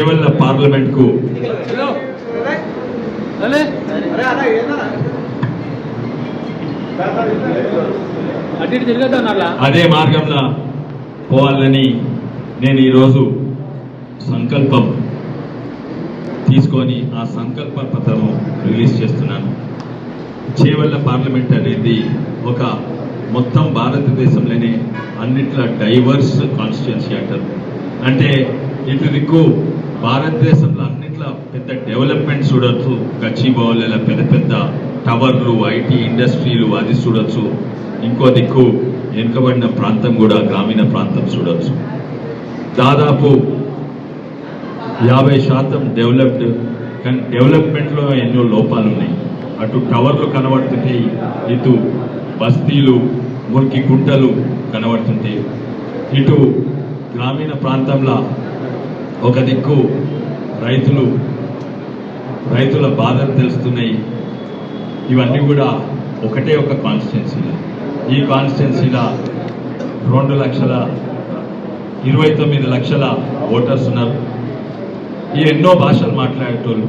చేవల్ల పార్లమెంట్కు అదే మార్గంలో పోవాలని నేను ఈరోజు సంకల్పం తీసుకొని ఆ సంకల్ప పత్రం రిలీజ్ చేస్తున్నాను. చేవల్ల పార్లమెంట్ అనేది ఒక మొత్తం భారతదేశంలోనే అన్నిట్ల డైవర్స్ కాన్స్టిట్యున్సీ అంటారు. అంటే ఇటు దిక్కు భారతదేశంలో అన్నింటిలో పెద్ద డెవలప్మెంట్ చూడొచ్చు గచ్చిబౌలిల పెద్ద పెద్ద టవర్లు ఐటీ ఇండస్ట్రీలు అది చూడొచ్చు. ఇంకో దిక్కు వెనుకబడిన ప్రాంతం కూడా గ్రామీణ ప్రాంతం చూడొచ్చు. దాదాపు యాభై శాతం డెవలప్డ్ కానీ డెవలప్మెంట్లో ఎన్నో లోపాలు ఉన్నాయి అటు టవర్లు కనబడుతుంటాయి ఇటు బస్తీలు మురికి గుంటలు కనబడుతుంటాయి ఇటు గ్రామీణ ప్రాంతంలో ఒక దిక్కు రైతులు రైతుల బాధలు తెలుస్తున్నాయి. ఇవన్నీ కూడా ఒకటే ఒక కాన్స్టిట్యున్సీలో ఈ కాన్స్టిట్యున్సీలో రెండు లక్షల ఇరవై తొమ్మిది లక్షల ఓటర్స్ ఉన్నారు. ఈ ఎన్నో భాషలు మాట్లాడేటోళ్ళు.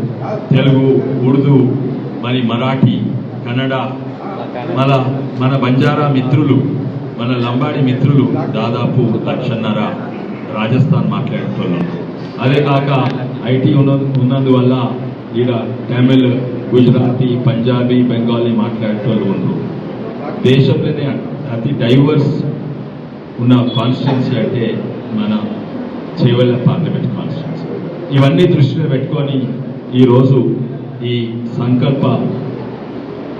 తెలుగు ఉర్దూ మరి మరాఠీ కన్నడ మన మన బంజారా మిత్రులు మన లంబాడి మిత్రులు దాదాపు లక్షన్నర రాజస్థాన్ మాట్లాడేటోళ్ళు. అదే కాక ఐటీ ఉన్న ఉన్నందువల్ల ఈడ తమిళ్ గుజరాతీ పంజాబీ బెంగాలీ మాట్లాడేటోళ్ళు ఉండరు. దేశంలోనే అతి డైవర్స్ ఉన్న కాన్స్టిట్యున్సీ అంటే మన చేవల్ల పార్లమెంట్ కాన్స్టిట్యున్సీ. ఇవన్నీ దృష్టిలో పెట్టుకొని ఈరోజు ఈ సంకల్ప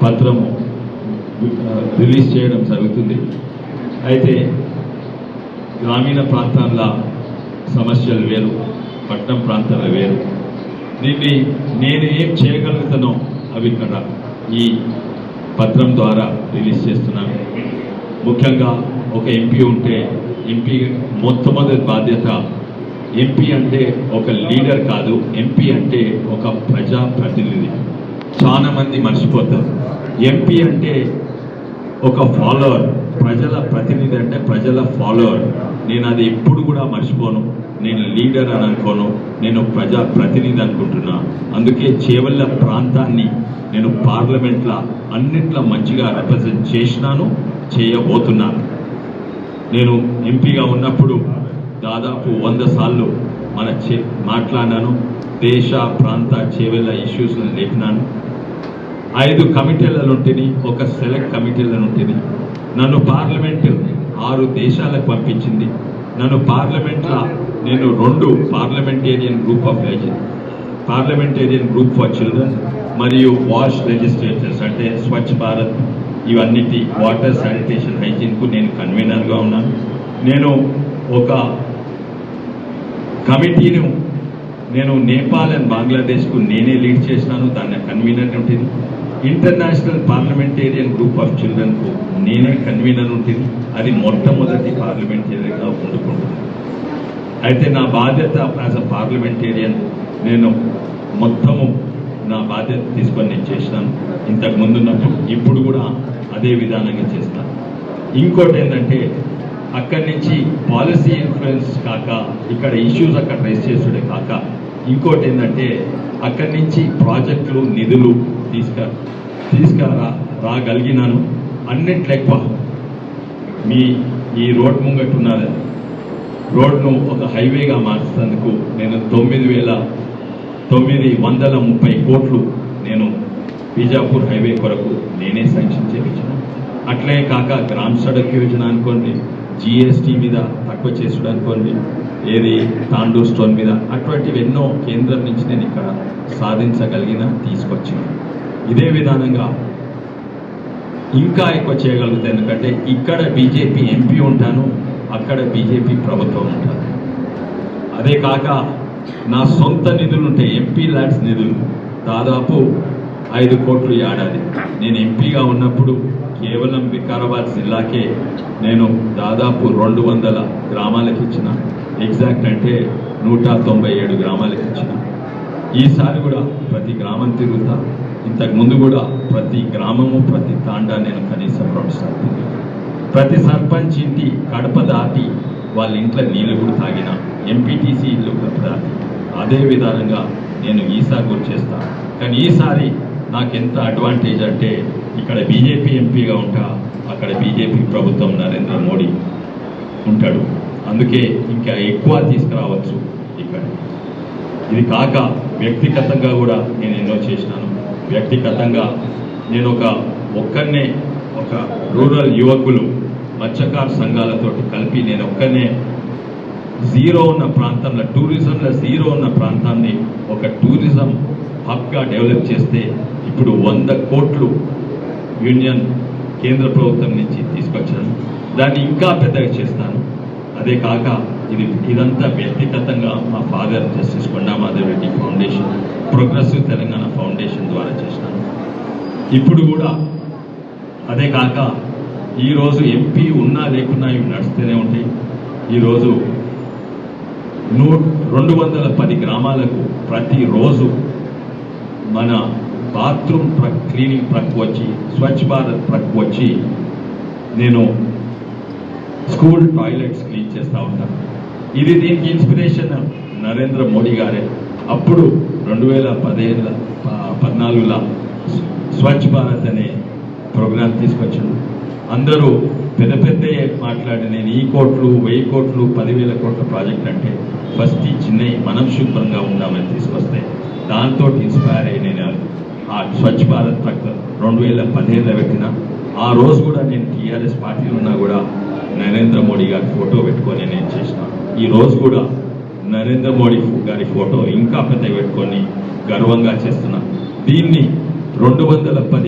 పత్రము రిలీజ్ చేయడం జరుగుతుంది. అయితే గ్రామీణ ప్రాంతాల్లో సమస్యలు వేరు పట్టణం ప్రాంతాలు వేరు. దీన్ని నేను ఏం చేయగలుగుతానో అవి ఇక్కడ ఈ పత్రం ద్వారా రిలీజ్ చేస్తున్నాను. ముఖ్యంగా ఒక ఎంపీ ఉంటే ఎంపీ మొట్టమొదటి బాధ్యత ఎంపీ అంటే ఒక లీడర్ కాదు ఎంపీ అంటే ఒక ప్రజా ప్రతినిధి చాలా మంది మర్చిపోతారు. ఎంపీ అంటే ఒక ఫాలోవర్ ప్రజల ప్రతినిధి అంటే ప్రజల ఫాలోవర్. నేను అది ఎప్పుడు కూడా మర్చిపోను. నేను లీడర్ అని అనుకోను. నేను ప్రజా ప్రతినిధి అనుకుంటున్నా. అందుకే చేవల్ల ప్రాంతాన్ని నేను పార్లమెంట్లో అన్నిట్లో మంచిగా రిప్రజెంట్ చేసినాను చేయబోతున్నాను. నేను ఎంపీగా ఉన్నప్పుడు దాదాపు వంద సార్లు మన చే మాట్లాడినాను. దేశ ప్రాంత చేవెళ్ళ ఇష్యూస్ని లేపినాను. ఐదు కమిటీలలో ఉంటుంది ఒక సెలెక్ట్ కమిటీలలో ఉంటుంది నన్ను పార్లమెంట్ ఆరు దేశాలకు పంపించింది. నన్ను పార్లమెంట్లో నేను రెండు parliamentarian group of parliamentarian group for children మరియు వాష్ లెజిస్లేటర్స్ అంటే స్వచ్ఛ భారత్ ఇవన్నిటి వాటర్ శానిటేషన్ హైజీన్కు నేను కన్వీనర్గా ఉన్నాను. నేను ఒక కమిటీను నేను నేపాల్ అండ్ బంగ్లాదేశ్కు నేనే లీడ్ చేసినాను. దాన్ని కన్వీనర్ ఉంటుంది ఇంటర్నేషనల్ పార్లమెంటేరియన్ గ్రూప్ ఆఫ్ చిల్డ్రన్కు నేనే కన్వీనర్ ఉంటుంది అది మొట్టమొదటి పార్లమెంటేరియన్గా ఉండుకుంటుంది అయితే నా బాధ్యత యాజ్ అ పార్లమెంటేరియన్ నేను మొత్తము నా బాధ్యత తీసుకొని నేను చేసినాను. ఇంతకు ముందు ఇప్పుడు కూడా అదే విధానంగా చేస్తాను ఇంకోటి ఏంటంటే అక్కడి నుంచి పాలసీ ఇన్ఫ్లుయెన్స్ కాక ఇక్కడ ఇష్యూస్ అక్కడ రైస్ చేసుడే కాక ఇంకోటి ఏంటంటే అక్కడి నుంచి ప్రాజెక్టులు నిధులు తీసుక తీసుకురా రాగలిగినాను. అన్నిట్లెక్కువ మీ ఈ రోడ్ ముంగట్టు ఉన్నది రోడ్ను ఒక హైవేగా మార్చేందుకు నేను తొమ్మిది వేల తొమ్మిది వందల ముప్పై కోట్లు నేను బీజాపూర్ హైవే కొరకు నేనే శాంక్షన్ చేయించాను అట్లే కాక గ్రామ్ సడక్ యోజన అనుకోండి జిఎస్టీ మీద తక్కువ చేసుడు అనుకోండి ఏది? తాండూ స్టోన్ మీద. అటువంటివి ఎన్నో కేంద్రం నుంచి నేను ఇక్కడ సాధించగలిగిన తీసుకొచ్చాను. ఇదే విధానంగా ఇంకా ఎక్కువ చేయగలుగుతాయి ఎందుకంటే ఇక్కడ బీజేపీ ఎంపీ ఉంటాను అక్కడ బీజేపీ ప్రభుత్వం ఉంటాను అదే కాక నా సొంత నిధులు ఉంటాయి ఎంపీ ల్యాడ్స్ నిధులు దాదాపు ఐదు కోట్లు ఏడాది. నేను ఎంపీగా ఉన్నప్పుడు కేవలం వికారాబాద్ జిల్లాకే నేను దాదాపు రెండు వందల గ్రామాలకు ఇచ్చిన ఎగ్జాక్ట్ అంటే నూట తొంభై ఏడు గ్రామాలకు ఇచ్చిన ఈసారి కూడా ప్రతి గ్రామం తిరుగుతా ఇంతకు ముందు కూడా ప్రతి గ్రామము ప్రతి తాండా నేను కనీసం రెండు సార్లు తిరిగాను. ప్రతి సర్పంచ్ ఇంటి కడప దాటి వాళ్ళ ఇంట్లో నీళ్ళు కూడా తాగిన ఎంపీటీసీ ఇల్లు కడప దాటి అదే విధానంగా నేను ఈసారి కూడా చేస్తాను కానీ ఈసారి నాకు ఎంత అడ్వాంటేజ్ అంటే ఇక్కడ బీజేపీ ఎంపీగా ఉంటా అక్కడ బీజేపీ ప్రభుత్వం నరేంద్ర మోడీ ఉంటాడు. అందుకే ఇంకా ఎక్కువ తీసుకురావచ్చు ఇక్కడ. ఇది కాక వ్యక్తిగతంగా కూడా నేను ఎన్నో చేసినాను. వ్యక్తిగతంగా నేను ఒక ఒక్కనే ఒక రూరల్ యువకులు మత్స్యకార సంఘాలతోటి కలిపి నేను ఒక్కనే జీరో ఉన్న ప్రాంతంలో టూరిజంలో జీరో ఉన్న ప్రాంతాన్ని ఒక టూరిజం హబ్గా డెవలప్ చేస్తే ఇప్పుడు వంద కోట్లు యూనియన్ కేంద్ర ప్రభుత్వం నుంచి తీసుకొచ్చాను. దాన్ని ఇంకా పెద్దగా చేస్తాను. అదే కాక ఇది ఇదంతా వ్యక్తిగతంగా మా father justice Konda Madhav Reddy foundation progressive Telangana foundation ద్వారా చేసినాను ఇప్పుడు కూడా అదే కాక ఈరోజు ఎంపీ ఉన్నా లేకున్నా ఇవి నడుస్తూనే ఉంటాయి. ఈరోజు నూ రెండు వందల పది గ్రామాలకు ప్రతిరోజు మన బాత్రూమ్ ట్రక్ క్లీనింగ్ ట్రక్ వచ్చి స్వచ్ఛ భారత్ ట్రక్ వచ్చి నేను స్కూల్ టాయిలెట్స్ క్లీన్ చేస్తూ ఉంటాను ఇది దీనికి ఇన్స్పిరేషన్ నరేంద్ర మోడీ గారే. అప్పుడు రెండు వేల పదిహేనుల పద్నాలుగులో స్వచ్ఛ భారత్ అనే ప్రోగ్రాం తీసుకొచ్చాడు. అందరూ పెద్ద పెద్ద మాట్లాడి నేను ఈ కోట్లు వెయ్యి కోట్లు పదివేల కోట్ల ప్రాజెక్ట్ అంటే ఫస్ట్ ఈ చిన్నవి మనం శుభ్రంగా ఉందామని తీసుకొస్తే దాంతో ఇన్స్పైర్ అయ్యి నేను ఆ స్వచ్ఛ భారత్ ట్రక్ రెండు వేల పదిహేనులో పెట్టిన ఆ రోజు కూడా నేను టీఆర్ఎస్ పార్టీలో ఉన్నా కూడా నరేంద్ర మోడీ గారి ఫోటో పెట్టుకొని నేను చేసిన. ఈ రోజు కూడా నరేంద్ర మోడీ గారి ఫోటో ఇంకా పెద్ద పెట్టుకొని గర్వంగా చేస్తున్నా. దీన్ని రెండు వందల పది